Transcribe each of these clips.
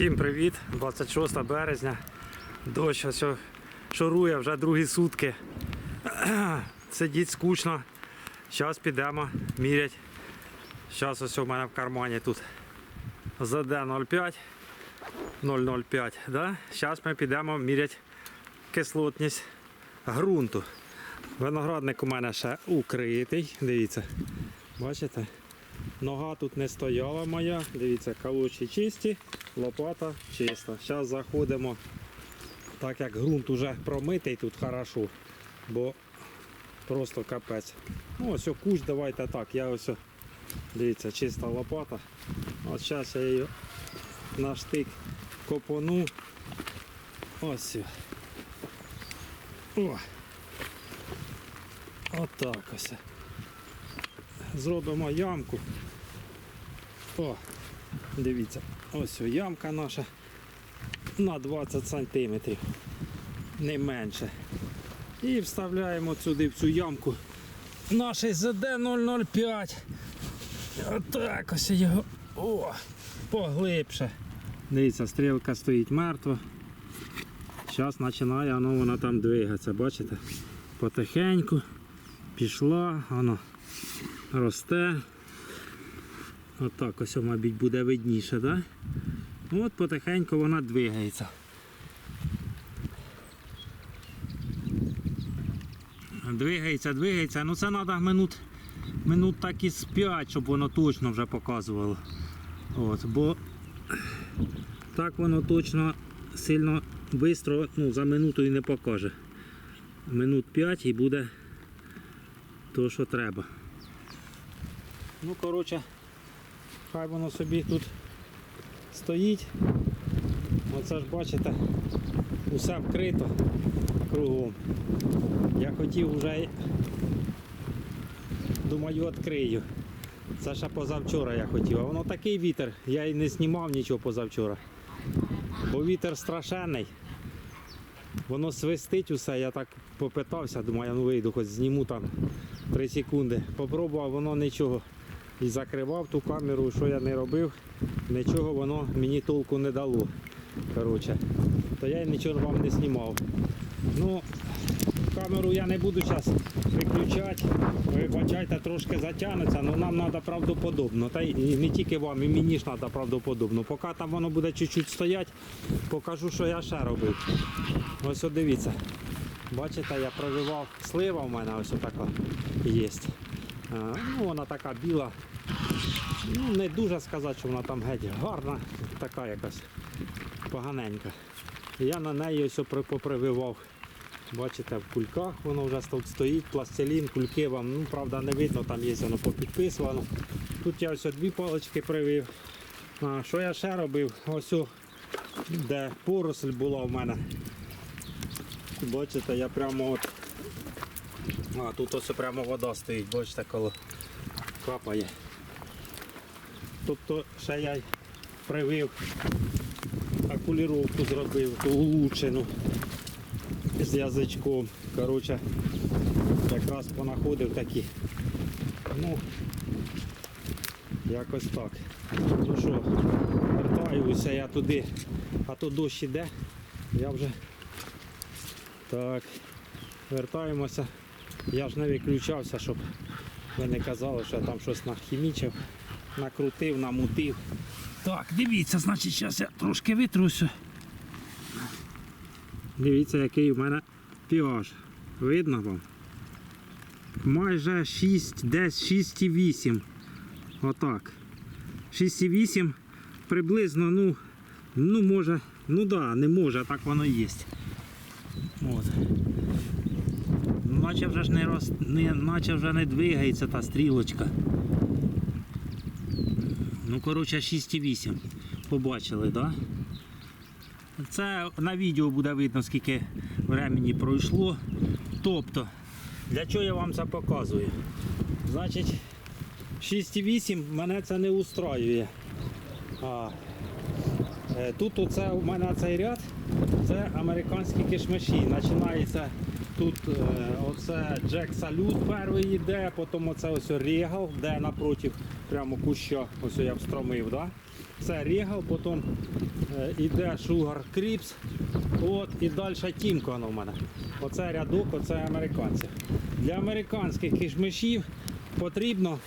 Всім привіт! 26 березня. Дощ ось шурує вже другі сутки. Сидіть скучно. Зараз підемо мірять. Зараз ось у мене в кармані тут ЗД 05 005. Да? Зараз ми підемо міряти кислотність ґрунту. Виноградник у мене ще укритий. Дивіться. Бачите? Нога тут не стояла моя. Дивіться, калуші чисті, лопата чиста. Зараз заходимо, так як ґрунт уже промитий тут хорошо, бо просто капець. Ну ось о, кущ, давайте так. Я ось, дивіться, чиста лопата. От зараз я її на штик копану. Ось. О. Отак ось. Зробимо ямку. О, дивіться, ось ямка наша на 20 сантиметрів, не менше. І вставляємо сюди в цю ямку наш ЗД-005. Отак ось його. О, поглибше. Дивіться, стрілка стоїть мертва. Зараз починає воно, вона там двигатися, бачите? Потихеньку пішла, воно росте. Отак ось, мабуть, буде видніше, так? От потихеньку вона двигається. Двигається, двигається. Ну це треба минут, минут так і з 5, щоб воно точно вже показувало. От, бо так воно точно сильно швидко ну, за минуту і не покаже. Минут 5 і буде то, що треба. Ну, коротше, хай воно собі тут стоїть. Оце ж бачите, усе вкрито кругом. Я хотів вже, думаю, відкрию. Це ще позавчора я хотів. А воно такий вітер, я і не знімав нічого позавчора. Бо вітер страшенний. Воно свистить усе, я так попитався, думаю, ну вийду, хоч зніму там 3 секунди. Попробував, воно нічого. І закривав ту камеру, що я не робив, нічого воно мені толку не дало. Коротше, то я нічого вам не знімав. Ну, камеру я не буду зараз виключати. Вибачайте, трошки затягнеться, але нам треба правдоподобно. Та й не тільки вам, і мені ж треба правдоподобно. Поки там воно буде чуть-чуть стояти, покажу, що я ще робив. Ось от дивіться. Бачите, я провивав слива в мене ось така є. Ну, вона така біла. Ну, не дуже сказати, що вона там геть гарна, така якась поганенька. Я на неї ось попрививав. Бачите, в кульках воно вже стоїть, пластилін, кульки вам, ну правда не видно, там є воно попідписувано. Тут я ось дві палички привив. А, що я ще робив? Ось де поросль була в мене. Бачите, я прямо от. А, тут ось прямо вода стоїть, бачите, коло капає. Тобто ще я привив, акуліровку зробив, ту улучшену з язичком. Коротше, якраз понаходив такі. Ну, якось так. Ну що, вертаюся я туди, а то дощ іде. Я вже так, вертаємося. Я ж не виключався, щоб ви не казали, що я там щось нахімічив, накрутив, намутив. Так, дивіться, значить, зараз я трошки витруся. Дивіться, який у мене pH. Видно вам? Майже 6, десь 6,8. Отак. 6,8 приблизно, ну, ну може, ну да, не може, так воно і є. От. Наче вже ж не роз... не, наче вже не двигається та стрілочка. Ну, коротше, 6,8. Побачили, так? Да? Це на відео буде видно, скільки времени пройшло. Тобто, для чого я вам це показую? Значить, 6,8 мене це не устраює. А, е, тут оце у мене цей ряд, це американські кишмиші. Починається тут е, оце Джек Салют перший йде, потім оце ось Регал, де напротив прямо куща, ось я встромив, да? Це Регал, потім е, йде Шугар Кріпс, от і далі Тімко воно в мене. Оце рядок, оце американці. Для американських кишмишів потрібно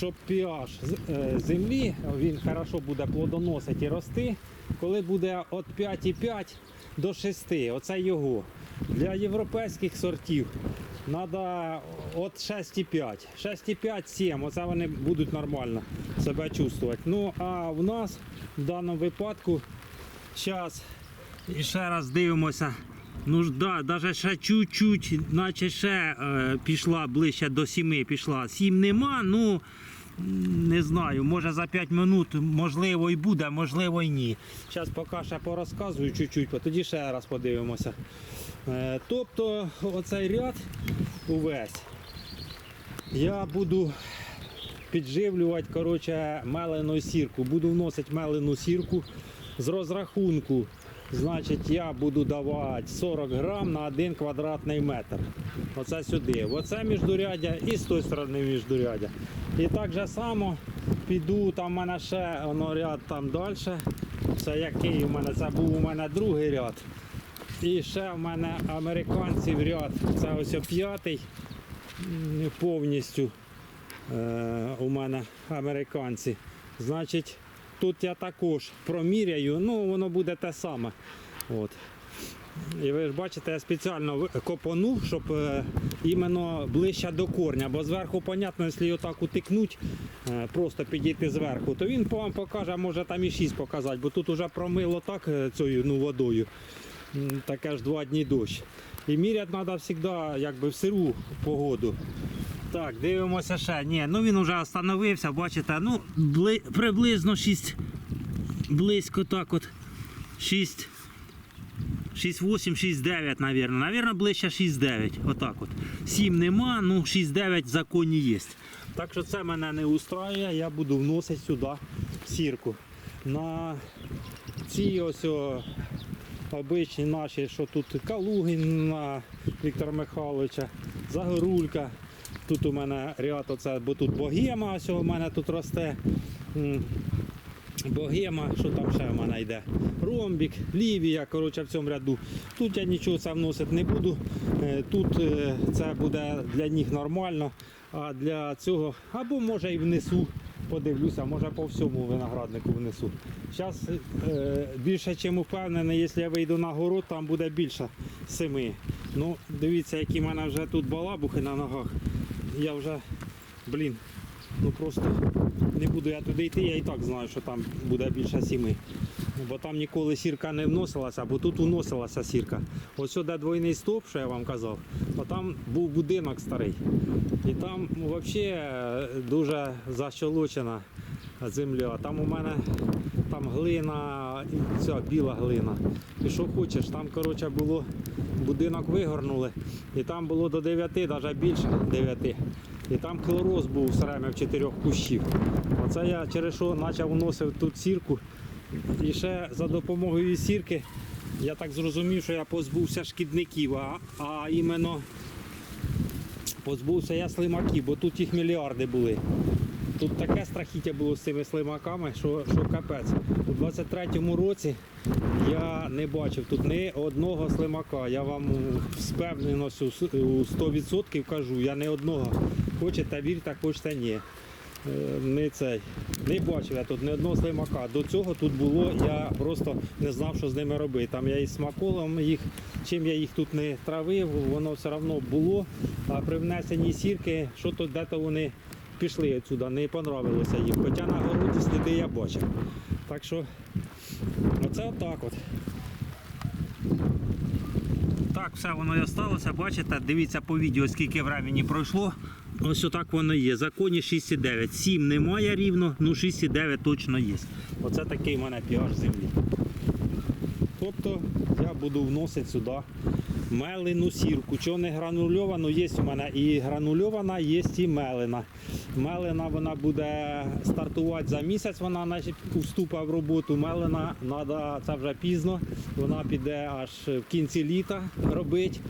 щоб pH е, землі він хорошо буде плодоносити і рости, коли буде від 5,5 до 6. Оце його. Для європейських сортів треба від 6,5. 6,5-7, оце вони будуть нормально себе чувствувати. Ну а в нас в даному випадку зараз і ще раз дивимося. Ну да, навіть ще чуть-чуть, наче ще е, пішла ближче до 7 пішла. 7 нема, ну не знаю, може за 5 минут можливо і буде, можливо і ні. Зараз поки ще порозказую чуть-чуть, тоді ще раз подивимося. Е, тобто оцей ряд увесь я буду підживлювати коротше, мелену сірку. Буду вносити мелену сірку з розрахунку. Значить, я буду давати 40 грам на 1 квадратний метр. Оце сюди. Оце міждуряддя і з тої сторони міждуряддя. І так же само піду, там в мене ще воно ряд там далі. Це який у мене? Це був у мене другий ряд. І ще в мене американців ряд. Це ось п'ятий повністю е, у мене американці. Значить, тут я також проміряю, ну воно буде те саме. От. І ви ж бачите, я спеціально копанув, щоб е, іменно ближче до корня, бо зверху, понятно, якщо його так утикнуть, е, просто підійти зверху, то він вам покаже, може там і 6 показати, бо тут вже промило так е, цією ну, водою. Таке ж два дні дощ. І міряти треба завжди якби в сиру погоду. Так, дивимося ще. Ні, ну він вже остановився, бачите, ну бли, приблизно 6, близько так от 6, 6,8, 6,9, навірно. Навірно, ближче 6,9. Отак от. 7 нема, ну 6,9 в законі є. Так що це мене не устраює, я буду вносити сюди сірку. На ці ось о, обичні наші, що тут Калугіна Віктора Михайловича, Загорулька. Тут у мене ряд оце, бо тут богема, ось у мене тут росте. Богема, що там ще в мене йде? Ромбік, Лівія, коротше, в цьому ряду. Тут я нічого це вносити не буду. Е, Тут е, це буде для них нормально, а для цього, або може і внесу, подивлюся, може по всьому винограднику внесу. Зараз е, більше, чим впевнений, якщо я вийду на город, там буде більше семи. Ну, дивіться, які в мене вже тут балабухи на ногах. Я вже, блін, ну просто не буду я туди йти, я і так знаю, що там буде більше сіми. Бо там ніколи сірка не вносилася, бо тут уносилася сірка. Ось сюди двойний стоп, що я вам казав, а там був будинок старий. І там взагалі дуже защолочена земля. Там у мене там глина, ця біла глина. І що хочеш, там коротше, було будинок вигорнули, і там було до 9, навіть більше 9. І там хлороз був все время в чотирьох кущів. Оце я через що почав вносив тут сірку. І ще за допомогою сірки я так зрозумів, що я позбувся шкідників, а, а іменно позбувся я слимаків, бо тут їх мільярди були. Тут таке страхіття було з цими слимаками, що, що капець. У 23-му році я не бачив тут ні одного слимака. Я вам з у 100% кажу, я не одного. Хочете вірте, хочете ні. Е, Не цей. Не бачив я тут ні одного слимака. До цього тут було, я просто не знав, що з ними робити. Там я із смаколом їх, чим я їх тут не травив, воно все одно було. А при внесенні сірки, що то де-то вони пішли відсюди, не понравилося їм. Хоча на городі сліди я бачив. Так що оце отак от. Так, все воно і осталося, бачите, дивіться по відео, скільки времени пройшло. Ось отак воно є. Законі 6,9. 7 немає рівно, ну 6,9 точно є. Оце такий в мене піар землі. Тобто я буду вносити сюди мелену сірку. Чого не гранульовану, є у мене і гранульована, є і мелена. Мелена вона буде стартувати за місяць, вона значить, вступа в роботу. Мелена надо, це вже пізно, вона піде аж в кінці літа робити.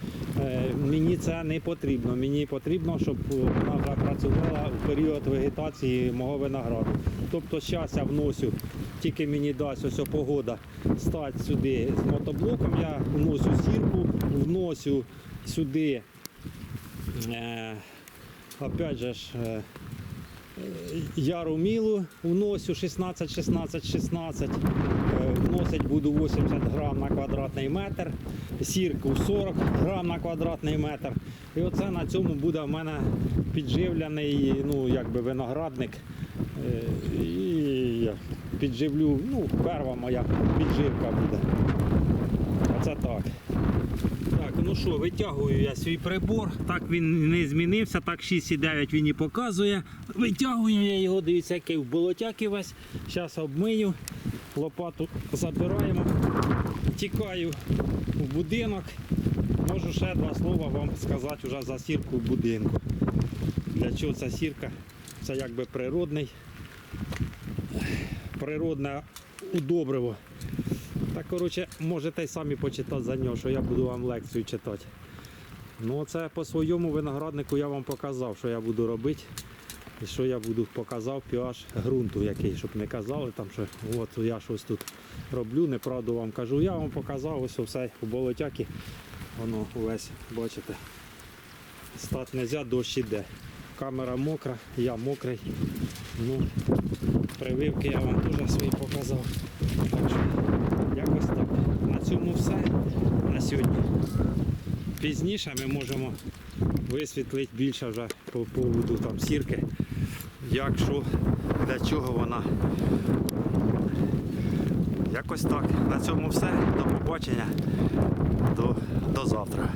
Е, Мені це не потрібно. Мені потрібно, щоб вона вже працювала в період вегетації мого винограду. Тобто зараз я вносю, тільки мені дасть ось погода стати сюди з мотоблоком, я вносю сірку, вносю сюди. Е, опять же ж, е, яру мілу вносю 16, 16, 16. Е, Вносить буду 80 грам на квадратний метр, сірку 40 грам на квадратний метр. І оце на цьому буде в мене підживлений ну, якби виноградник. Е, І підживлю, ну, перша моя підживка буде. Оце так. Так, ну що, витягую я свій прибор. Так він не змінився, так 6,9 він і показує. Витягую я його, дивіться, який в болотяки весь. Зараз обмию, лопату забираємо, тікаю в будинок. Можу ще два слова вам сказати вже за сірку в будинку. Для чого ця сірка? Це якби природний, природне удобриво. Так, коротше, можете й самі почитати за нього, що я буду вам лекцію читати. Ну, це по своєму винограднику я вам показав, що я буду робити. І що я буду показав pH ґрунту який, щоб не казали, там, що от я щось тут роблю, неправду вам кажу. Я вам показав ось все у болотяки. Воно увесь, бачите. Стати не можна, дощ іде. Камера мокра, я мокрий. Ну, прививки я вам теж свої показав. Так що якось так. На цьому все на сьогодні. Пізніше ми можемо висвітлити більше вже по поводу там сірки. Як що, для чого вона. Якось так. На цьому все. До побачення. До, до завтра.